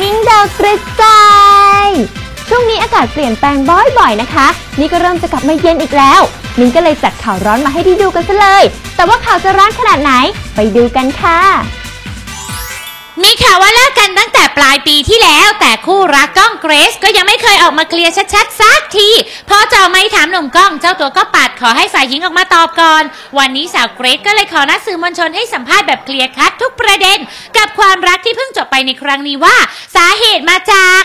นิ้งดาวกระจายช่วงนี้อากาศเปลี่ยนแปลงบ่อยๆนะคะ นี่ก็เริ่มจะกลับมาเย็นอีกแล้วมิ้งก็เลยจัดข่าวร้อนมาให้ได้ดูกันซะเลย แต่ว่าข่าวจะร้อนขนาดไหน ไปดูกันค่ะ มีข่าวว่าเลิกกันตั้งแต่ปลายปีที่แล้ว แต่คู่รักก้องเกรซก็ยังไม่เคยออกมาเคลียร์ชัดๆสักทีพอจ่อไม่ถามหนุ่มก้องเจ้าตัวก็ปัดขอให้ฝ่ายหญิงออกมาตอบก่อน วันนี้สาวเกรซก็เลยขอนัดสื่อมวลชนให้สัมภาษณ์แบบเคลียร์คัดทุกประเด็น กับความรักที่เพิ่งจบไปในครั้งนี้ว่า สาเหตุมาจาก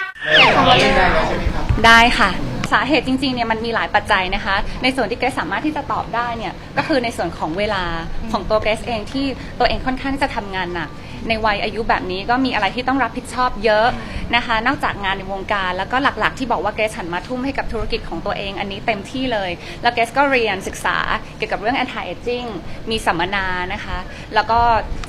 ได้ค่ะสาเหตุจริงๆเนี่ยมันมีหลายปัจจัยนะคะ ในส่วนที่เกรซสามารถที่จะตอบได้เนี่ยก็คือในส่วนของเวลาของตัวเกรซเองที่ตัวเองค่อนข้างที่จะทำงานหนัก ในวัยอายุแบบนี้ก็มีอะไรที่ต้องรับผิดชอบเยอะนะคะ นอกจากงานในวงการ แล้วก็หลักๆ ที่บอกว่าเกรซหันมาทุ่มให้กับธุรกิจของตัวเอง อันนี้เต็มที่เลย แล้วเกรซก็เรียนศึกษาเกี่ยวกับเรื่อง anti aging มีสัมมนานะคะ แล้วก็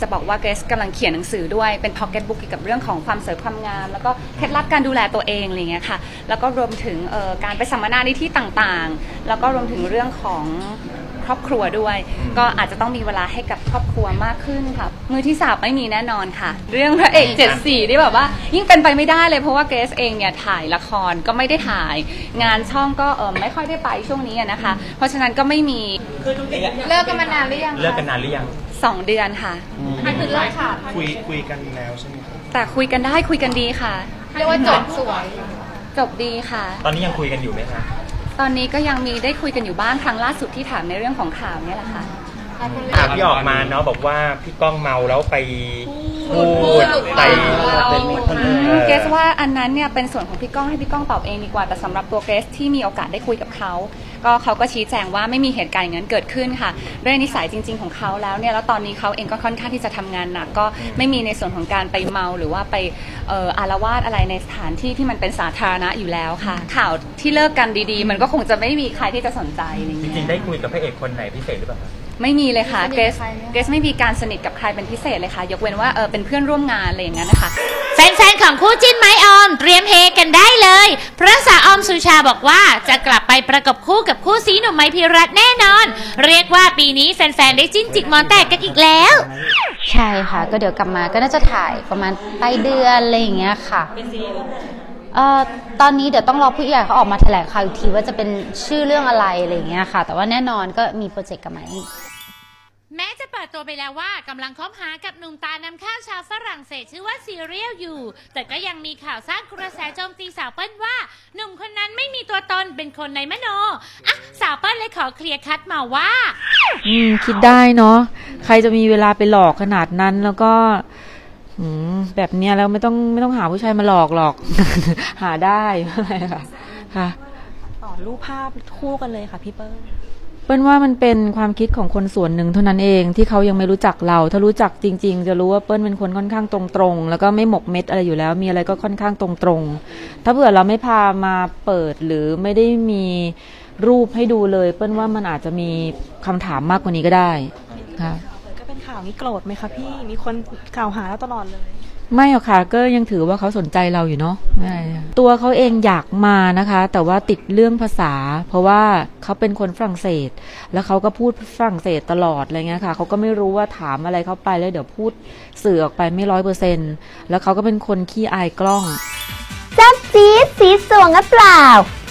จะบอกว่าเกรซกำลังเขียนหนังสือด้วยเป็น pocket book เกี่ยวกับเรื่องของความสวยความงาม แล้วก็เคล็ดลับการดูแลตัวเองอะไรเงี้ยค่ะแล้วก็รวมถึงการไปสัมมนาในที่ต่างๆ แล้วก็รวมถึงเรื่องของ ครอบครัวด้วย ก็อาจจะต้องมีเวลาให้กับครอบครัวมากขึ้นค่ะมือที่สามไม่มีแน่นอนค่ะ เรื่องพระเอกเจ็ดสี่ที่แบบว่า ยิ่งเป็นไปไม่ได้เลยเพราะว่าเกรซเองเนี่ยถ่ายละครก็ไม่ได้ถ่าย งานช่องก็เออไม่ค่อยได้ไปช่วงนี้อะนะคะ เพราะฉะนั้นก็ไม่มีเลิกกันมานานหรือยังเลิกกันนานหรือยังสองเดือนค่ะใครคือเลิกค่ะคุยคุยกันแล้วใช่ไหมครับแต่คุยกันได้คุยกันดีค่ะเรียกว่าจบสวย จบดีค่ะ ตอนนี้ยังคุยกันอยู่ไหมคะ ตอนนี้ก็ยังมีได้คุยกันอยู่บ้างครั้งล่าสุดที่ถามในเรื่องของข่าวเนี่ยแหละค่ะ ข่าวที่ออกมาเนาะบอกว่าพี่ก้องเมาแล้วไปพูดไปเกรซว่าอันนั้นเนี่ยเป็นส่วนของพี่ก้องให้พี่ก้องตอบเองดีกว่าแต่สำหรับตัวเกรซที่มีโอกาสได้คุยกับเขา ก็เขาก็ชี้แจงว่าไม่มีเหตุการณ์อย่างนั้นเกิดขึ้นค่ะ ด้วยนิสัยจริง ๆ ของเขาแล้วเนี่ยแล้วตอนนี้เขาเองก็ค่อนข้างที่จะทำงานหนักก็ไม่มีในส่วนของการไปเมาหรือว่าไปเอ่ออารวาสอะไรในสถานที่ที่มันเป็นสาธารณะอยู่แล้วค่ะ ข่าวที่เลิกกันดีๆ มันก็คงจะไม่มีใครที่จะสนใจอะไรอย่างจเงี้ย ริงๆได้คุยกับพระเอกคนไหนพิเศษหรือเปล่าคะ ไม่มีเลยค่ะสนิทเกรกับซใครไหมเกรซไม่มีการสนิทกับใครเป็นพิเศษเลยค่ะ ยกเว้นว่าเออเป็นเพื่อนร่วมงานอะไรอย่างนั้นนะคะ แฟนๆ ของคู่จิ้นไม้ออมเตรียมเฮกันได้เลย เพราะสาวออมสุชาบอกว่าจะกลับไปประกบคู่กับคู่ซีหนุ่มไม้พิรัตน์แน่นอน เรียกว่าปีนี้แฟนๆ ได้จิ้นจิกหมอนแตกกันอีกแล้ว ใช่ค่ะ ก็เดี๋ยวกลับมาก็น่าจะถ่ายประมาณปลายเดือนอะไรอย่างเงี้ยค่ะเอ่อตอนนี้เดี๋ยวต้องรอผู้ใหญ่เขาออกมาแถลงข่าวอีกทีว่าจะเป็นชื่อเรื่องอะไรอะไรอย่างเงี้ยค่ะ แต่ว่าแน่นอนก็มีโปรเจกต์กับไหม แม้จะเปิดตัวไปแล้วว่ากำลังคบหากับหนุ่มตานำข้าวชาวฝรั่งเศสชื่อว่าซีเรียลอยู่ แต่ก็ยังมีข่าวสร้างกระแสโจมตีสาวเปิ้ลว่า หนุ่มคนนั้นไม่มีตัวตนเป็นคนในมโนอะสาวเปิ้ลเลยขอเคลียร์คัดมาว่า อืม คิดได้เนาะใครจะมีเวลาไปหลอกขนาดนั้นแล้วก็ อืม แบบเนี้ยแล้วไม่ต้องไม่ต้องหาผู้ชายมาหลอกหรอก หาได้อะไรค่ะค่ะ ต่อรูปภาพคู่กันเลยค่ะพี่เปิ้ล เปิ้ลว่ามันเป็นความคิดของคนส่วนหนึ่งเท่านั้นเองที่เขายังไม่รู้จักเรา ถ้ารู้จักจริง ๆ จะรู้ว่าเปิ้ลเป็นคนค่อนข้างตรงๆ แล้วก็ไม่หมกเม็ดอะไรอยู่แล้ว มีอะไรก็ค่อนข้างตรงๆ ถ้าเผื่อเราไม่พามาเปิดหรือไม่ได้มีรูปให้ดูเลย เปิ้ลว่ามันอาจจะมีคำถามมากกว่านี้ก็ได้ค่ะก็เป็นข่าวนี้โกรธไหมคะพี่มีคนกล่าวหาเราตลอดเลย ไม่หรอกค่ะก็ยังถือว่าเขาสนใจเราอยู่เนาะไม่ค่ะตัวเขาเองอยากมานะคะ แต่ว่าติดเรื่องภาษา เพราะว่าเขาเป็นคนฝรั่งเศส แล้วเขาก็พูดฝรั่งเศสตลอดอะไรเงี้ยค่ะเขาก็ไม่รู้ว่าถามอะไรเข้าไปแล้วเดี๋ยวพูดสื่อออกไปไม่ร้อยเปอร์เซ็นแล้วเขาก็เป็นคนขี้อายกล้องแซ่บจี๊ดสีสวงหรือเปล่า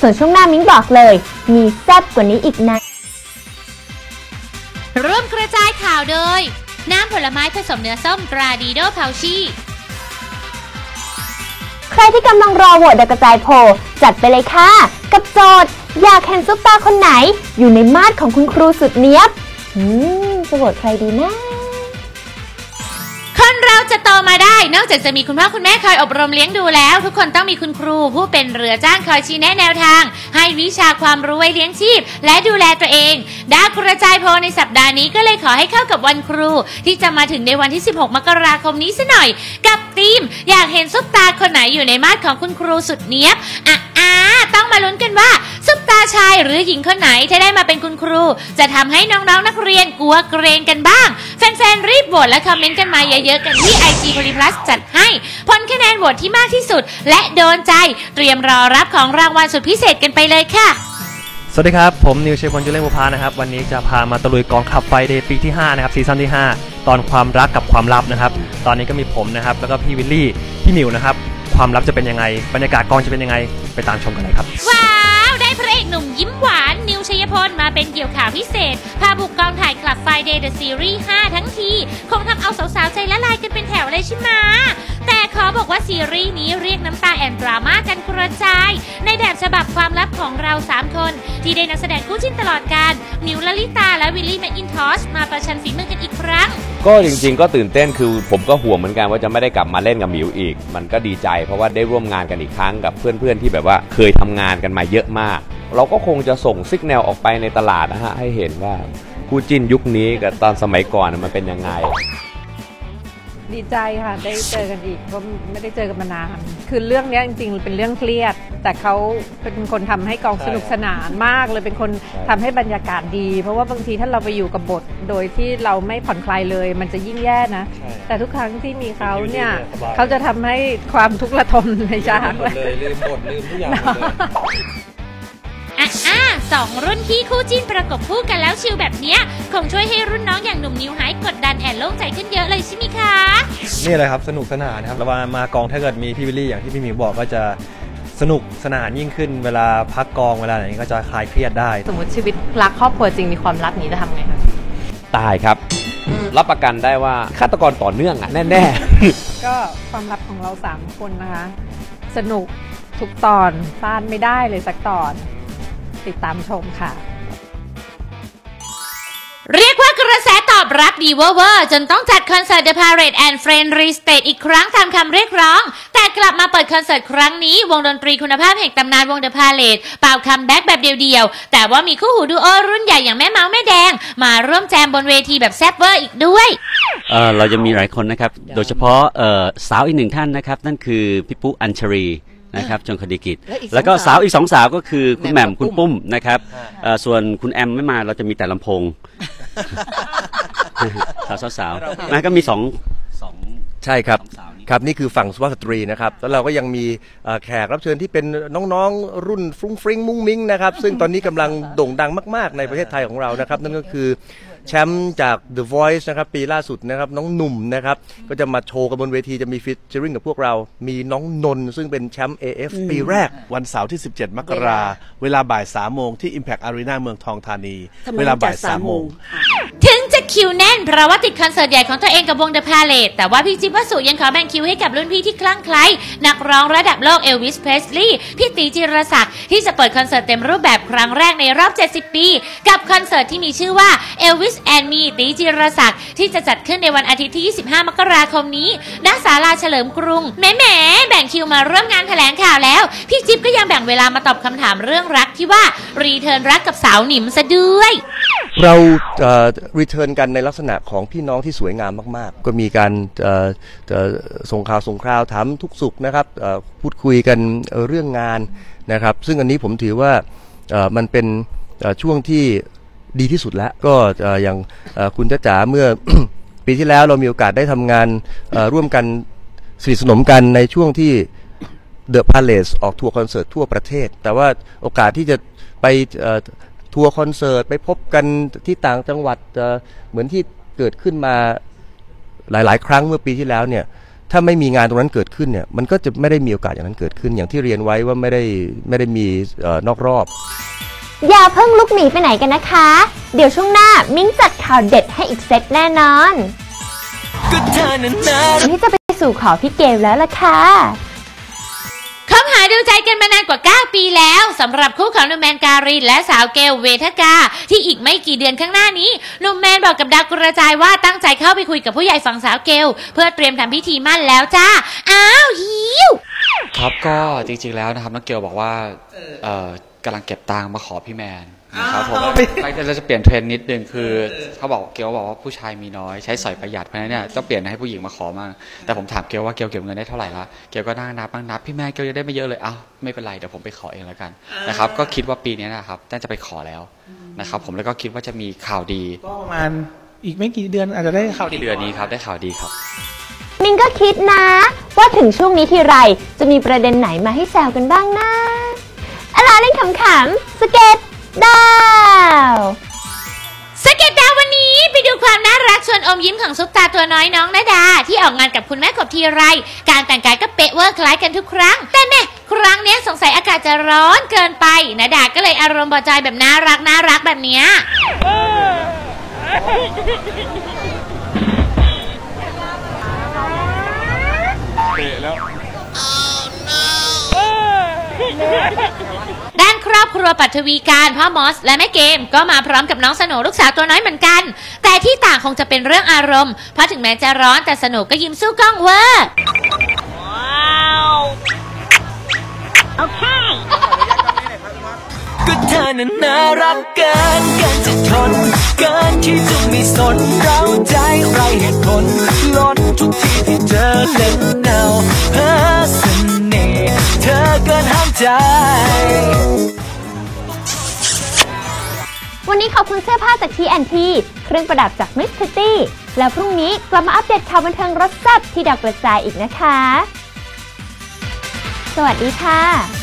ส่วนช่วงหน้ามิ้งบอกเลย มีแซ่บกว่านี้อีกนะร่วมกระจายข่าวโดย น้ำผลไม้ผสมเนื้อส้มตราดีโดพาวชี ใครที่กำลังรอโหวตดาวกระจายโพลจัดไปเลยค่ะ กับโจทย์อยากเห็นซุปตาคนไหน อยู่ในมาดของคุณครูสุดเนี้ยบ อืมจะโหวตใครดีนะ เราจะโตมาได้ นอกจากจะมีคุณพ่อคุณแม่คอยอบรมเลี้ยงดูแล้ว ทุกคนต้องมีคุณครู ผู้เป็นเรือจ้างคอยชี้แนะแนวทาง ให้วิชาความรู้ไว้เลี้ยงชีพ และดูแลตัวเองดาวกระจายโพลในสัปดาห์นี้ก็เลยขอให้เข้ากับวันครู ที่จะมาถึงในวันที่ 16 มกราคมนี้ซะหน่อย กับธีม อยากเห็นซุปตาคนไหนอยู่ในมาดของคุณครูสุดเนี้ยบอะอะต้องมาลุ้นกันว่า ซุปตาชายหรือหญิงคนไหนถ้าได้มาเป็นคุณครู จะทำให้น้องๆนักเรียนกลัวเกรงกันบ้าง แฟนๆ รีบโหวตและคอมเมนต์กันมาเยอะๆ กันที่ IG p o l y Plus จัดให้ผลคะแนนโหวตที่มากที่สุด และโดนใจเตรียมรอรับของรางวัลสุดพิเศษกันไปเลยค่ะสวัสดีครับ ผมนิวเชยพลจุเล่นบุพานะครับ วันนี้จะพามาตะลุยกองขับไฟเดย์ปีที่ 5 นะครับ ซีซั่นที่ 5 ตอนความรักกับความลับนะครับ ตอนนี้ก็มีผมนะครับ แล้วก็พี่วิลลี่ พี่นิวนะครับ ความลับจะเป็นยังไง บรรยากาศกองจะเป็นยังไง ไปตามชมกันเลยครับว้าว ได้พระเอกหนุ่มยิ้มหวาน นิวชัยพลมาเป็นเกี่ยวข่าวพิเศษ พาบุกกองถ่ายกลับ Friday the Series 5 ทั้งที คงทำเอาสาวๆ ใจละลายกันเป็นแถวเลยใช่ไหม บอกว่าซีรีส์นี้เรียกน้ำตาแอนดราม่ากันกระจาย ในแบบฉบับความลับของเรา 3 คน ที่ได้นักแสดงคู่จิ้นตลอดการนิวลลิตาและวิลลี่แมคอินทอชมาประชันฝีมือกันอีกครั้ง ก็จริง ๆ ก็ตื่นเต้นคือผมก็ห่วงเหมือนกันว่าจะไม่ได้กลับมาเล่นกับมิวอีก มันก็ดีใจเพราะว่าได้ร่วมงานกันอีกครั้งกับเพื่อนๆที่แบบว่าเคยทำงานกันมาเยอะมาก เราก็คงจะส่งซิกแนลออกไปในตลาดนะฮะให้เห็นว่าคู่จิ้นยุคนี้กับตอนสมัยก่อนมันเป็นยังไง ดีใจค่ะได้เจอกันอีกเพราะไม่ได้เจอกันมานาน คือเรื่องเนี้ยจริงๆเป็นเรื่องเครียด แต่เขาเป็นคนทำให้กองสนุกสนานมากเลยเป็นคนทำให้บรรยากาศดี เพราะว่าบางทีถ้าเราไปอยู่กับบท โดยที่เราไม่ผ่อนคลายเลย มันจะยิ่งแย่นะ แต่ทุกครั้งที่มีเขาเนี่ยเขาจะทำให้ความทุกข์ระทมในฉากเลยลืมบทลืมทุกอย่างอะ อะสองรุ่นพี่คู่จิ้นประกบคู่กันแล้วชิลแบบเนี้ยคงช่วยให้รุ่นน้องอย่างหนุ่มนิวหายกดดันแอนโล่งใจขึ้นเยอะเลยใช่ไหมคะ นี่เลยครับสนุกสนานครับแล้วมามากองถ้าเกิดมีพี่วิลลี่อย่างที่พี่หมิวบอกก็จะสนุกสนานยิ่งขึ้นเวลาพักกองเวลาไหนก็จะคลายเครียดได้ สมมติชีวิตรักครอบครัวจริงมีความลับนี้จะทำไงคะตายครับ รับประกันได้ว่าฆาตกรต่อเนื่องอะแน่ๆก็ความลับของเราสามคนนะคะ สนุกทุกตอนพลาดไม่ได้เลยสักตอน ติดตามชมค่ะ เรียกว่ากระแสตอบรับดีเวอร์เวอร์จนต้องจัดคอนเสิร์ต The Parade and Friend Restate อีกครั้งตามคำเรียกร้อง แต่กลับมาเปิดคอนเสิร์ตครั้งนี้ วงดนตรีคุณภาพแห่งตำนานวง The Parade เป่าคัมแบ็กแบบเดียวๆ แต่ว่ามีคู่หูดูโอรุ่นใหญ่อย่างแม่เมาแม่แดง มาร่วมแจมบนเวทีแบบแซ่บเวอร์อีกด้วย เอ่อเราจะมีหลายคนนะครับ โดยเฉพาะเอ่อสาวอีกหนึ่งท่านนะครับ นั่นคือพี่ปุ๊อัญชรี นะครับจงคดีกิจและอีกสองแล้วก็สาวอีกสองสาวก็คือคุณแหม่มแหม่มคุณปุ้มนะครับเอ่อส่วนคุณแอมไม่มาเราจะมีแต่ลำโพงสาวสาวสาวๆนะก็มีสองสองใช่ครับครับนี่คือฝั่งสุภาพสตรีนะครับแล้วเราก็ยังมีเอ่อแขกรับเชิญที่เป็นน้องๆ รุ่นฟรุ้งฟริ้งมุ้งมิ้งนะครับซึ่งตอนนี้กำลังโด่งดังมาก ๆ ในประเทศไทยของเรานะครับ นั่นก็คือ แชมป์จาก The Voice นะครับปีล่าสุดนะครับน้องหนุ่มนะครับก็จะมาโชว์กันบนเวทีจะมีฟิชเจอริงกับพวกเรา มีน้องนนท์ซึ่งเป็นแชมป์ AF ปีแรก วันเสาร์ที่ 17 มกราเวลาบ่าย3โมงที่ Impact Arena เมืองทองธานีทำไมเวลาบ่ายจัดสาม3โมงโมงถึง จะคิวแน่น เพราะว่าติดคอนเสิร์ตใหญ่ของตัวเองกับวง The Palette แต่ว่าพี่จิ๊บวสุยังขอแบ่งคิวให้กับรุ่นพี่ที่คลั่งไคล้นักร้องระดับโลกเอลวิสเพรสลีย์พี่ตีจิรศักดิ์ที่จะเปิดคอนเสิร์ตเต็มรูปแบบครั้งแรกในรอบ 70 ปี กับคอนเสิร์ตที่มีชื่อว่า Elvis and Me ตีจิรศักดิ์ที่จะจัดขึ้นในวันอาทิตย์ที่ 25 มกราคมนี้ณศาลาเฉลิมกรุงแหมแหมแบ่งคิวมาร่วมงานแถลงข่าวแล้ว พี่จิ๊บก็ยังแบ่งเวลามาตอบคำถามเรื่องรักที่ว่ารีเทิร์นรักกับสาวหนิมซะด้วย เรารีเทิร์นกันในลักษณะของพี่น้องที่สวยงามมาก ๆ ก็มีการเอ่อเอ่อส่งข่าวส่งคราวถามทุกสุขนะครับเอ่อพูดคุยกันเรื่องงานนะครับ ซึ่งอันนี้ผมถือว่าเอ่อมันเป็นช่วงที่ดีที่สุดแล้วก็อย่างคุณจ้าจ๋าเมื่อปีที่แล้วเรามีโอกาสได้ทำงานร่วมกันสนิทสนมกันในช่วงที่เดอะพาเลสออกทัวร์คอนเสิร์ตทั่วประเทศ แต่ว่าโอกาสที่จะไป ทัวร์คอนเสิร์ตไปพบกันที่ต่างจังหวัดเอ่อเหมือนที่เกิดขึ้นมาหลาย ๆ ครั้งเมื่อปีที่แล้วเนี่ยถ้าไม่มีงานตรงนั้นเกิดขึ้นเนี่ยมันก็จะไม่ได้มีโอกาสอย่างนั้นเกิดขึ้น อย่างที่เรียนไว้ว่าไม่ได้ไม่ได้มีเอ่อนอกรอบ อย่าเพิ่งลุกหนีไปไหนกันนะคะ เดี๋ยวช่วงหน้ามิ้งจัดข่าวเด็ดให้อีกเซตแน่นอนนี่จะไปสู่ขอพี่เกลแล้วล่ะค่ะคบหา ดูใจกันมานานกว่า 9 ปีแล้วสำหรับคู่ของนุ่มแมนการินและสาวเกลเวทกา ที่อีกไม่กี่เดือนข้างหน้านี้นุ่มแมนบอกกับดาวกระจายว่าตั้งใจเข้าไปคุยกับผู้ใหญ่ฝั่งสาวเกลเพื่อเตรียมทำพิธีมั่นแล้วจ้าอ้าวหิวครับก็จริงๆแล้วนะครับน้องเกลบอกว่าเอ่อ กำลังเก็บตังค์มาขอพี่แมนนะครับผมเราจะเปลี่ยนเทรนด์นิดนึงคือเขาบอกเกลบอกว่าผู้ชายมีน้อยใช้สอยประหยัดเพราะฉะนั้นเนี่ยต้องเปลี่ยนให้ผู้หญิงมาขอมางแต่ผมถามเกลว่าเกลเก็บเงินได้เท่าไหร่ละเกลก็นั่งนับนั่งนับพี่แมนเกลจะได้ไม่เยอะเลยอ้าวไม่เป็นไรเดี๋ยวผมไปขอเองแล้วกันนะครับก็คิดว่าปีนี้นะครับน่าจะไปขอแล้วนะครับผมแล้วก็คิดว่าจะมีข่าวดีก็ประมาณอีกไม่กี่เดือนอาจจะได้ข่าวดีเดือนนี้ครับได้ข่าวดีครับมินก็คิดนะ ว่าถึงช่วงนี้ทีไรจะมีประเด็นไหนมาให้แซวกันบ้างนะอะไร เล่นขำๆสเก็ตดาวสเก็ตดาววันนี้ไปดูความน่ารักชวนอมยิ้มของซุปตาตัวน้อยน้องนาดา ที่ออกงานกับคุณแม่กบทีไร การแต่งกายก็เป๊ะเวอร์คล้ายกันทุกครั้ง แต่แม่ครั้งเนี้ยสงสัยอากาศจะร้อนเกินไปนาดาก็เลยอารมณ์บอใจแบบน่ารักน่ารักแบบเนี้ยด้านคร อบครัวปัทวีการพ่อมอส และแม่เกมก็มาพร้อมกับน้องสโหนลูกสาวตัวน้อยเหมือนกัน แต่ที่ต่างคงจะเป็นเรื่องอารมณ์เพราะถึงแม้จะร้อนแต่สโหนก็ยิ้มสู้กล้องเวอร์ก็เธอนั้นน่ารักเกินเกินจะทนเกินที่จะไม่สนเราใจไรเหตุผลลดทุกทีที่เจอเล่นเนาเพ้อเสน่ห์เธอเกินห้ามใจ ขอบคุณเสื้อผ้าจาก T&T เครื่องประดับจาก Miss Kitty แล้วพรุ่งนี้กลับมาอัปเดตข่าวบันเทิงรสแซ่บที่ดาวกระจายอีกนะคะ สวัสดีค่ะ